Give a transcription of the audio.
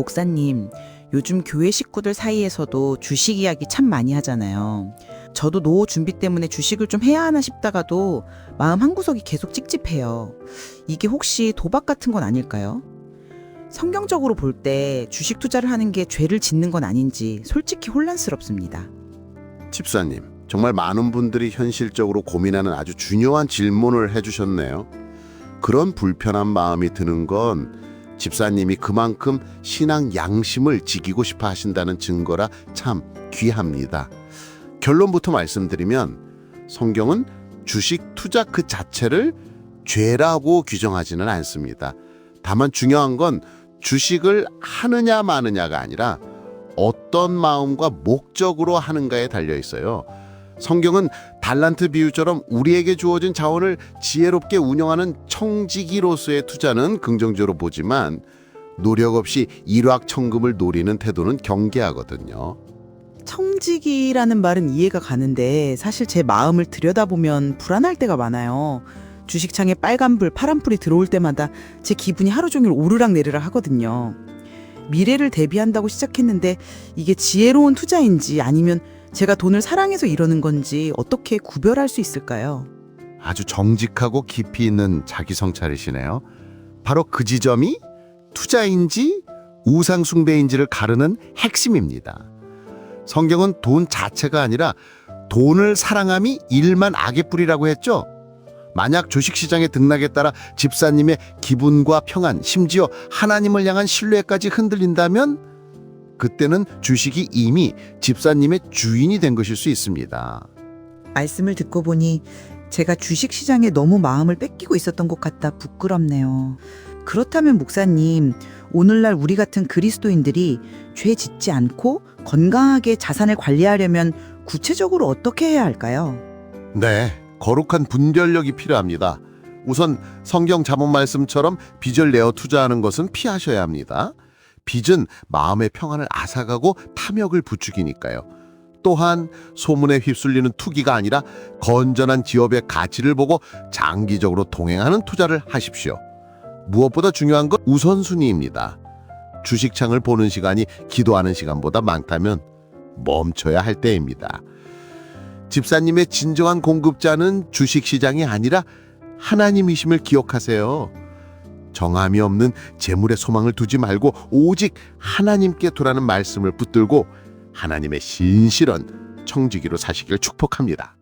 목사님, 요즘 교회 식구들 사이에서도 주식 이야기 참 많이 하잖아요. 저도 노후 준비 때문에 주식을 좀 해야 하나 싶다가도 마음 한구석이 계속 찝찝해요. 이게 혹시 도박 같은 건 아닐까요? 성경적으로 볼 때 주식 투자를 하는 게 죄를 짓는 건 아닌지 솔직히 혼란스럽습니다. 집사님, 정말 많은 분들이 현실적으로 고민하는 아주 중요한 질문을 해주셨네요. 그런 불편한 마음이 드는 건 집사님이 그만큼 신앙 양심을 지키고 싶어 하신다는 증거라 참 귀합니다. 결론부터 말씀드리면 성경은 주식 투자 그 자체를 죄라고 규정하지는 않습니다. 다만 중요한 건 주식을 하느냐 마느냐가 아니라 어떤 마음과 목적으로 하는가에 달려 있어요. 성경은 달란트 비유처럼 우리에게 주어진 자원을 지혜롭게 운영하는 청지기로서의 투자는 긍정적으로 보지만 노력 없이 일확천금을 노리는 태도는 경계하거든요. 청지기라는 말은 이해가 가는데 사실 제 마음을 들여다보면 불안할 때가 많아요. 주식창에 빨간불, 파란불이 들어올 때마다 제 기분이 하루 종일 오르락 내리락 하거든요. 미래를 대비한다고 시작했는데 이게 지혜로운 투자인지 아니면 제가 돈을 사랑해서 이러는 건지 어떻게 구별할 수 있을까요? 아주 정직하고 깊이 있는 자기 성찰이시네요. 바로 그 지점이 투자인지 우상 숭배인지를 가르는 핵심입니다. 성경은 돈 자체가 아니라 돈을 사랑함이 일만 악의 뿌리라고 했죠. 만약 주식시장의 등락에 따라 집사님의 기분과 평안, 심지어 하나님을 향한 신뢰까지 흔들린다면 그때는 주식이 이미 집사님의 주인이 된 것일 수 있습니다. 말씀을 듣고 보니 제가 주식 시장에 너무 마음을 뺏기고 있었던 것 같다 부끄럽네요. 그렇다면 목사님, 오늘날 우리 같은 그리스도인들이 죄 짓지 않고 건강하게 자산을 관리하려면 구체적으로 어떻게 해야 할까요? 네, 거룩한 분별력이 필요합니다. 우선 성경 자문 말씀처럼 빚을 내어 투자하는 것은 피하셔야 합니다. 빚은 마음의 평안을 앗아가고 탐욕을 부추기니까요. 또한 소문에 휩쓸리는 투기가 아니라 건전한 기업의 가치를 보고 장기적으로 동행하는 투자를 하십시오. 무엇보다 중요한 건 우선순위입니다. 주식창을 보는 시간이 기도하는 시간보다 많다면 멈춰야 할 때입니다. 집사님의 진정한 공급자는 주식시장이 아니라 하나님이심을 기억하세요. 정함이 없는 재물에 소망을 두지 말고 오직 하나님께 두라는 말씀을 붙들고 하나님의 신실한 청지기로 사시길 축복합니다.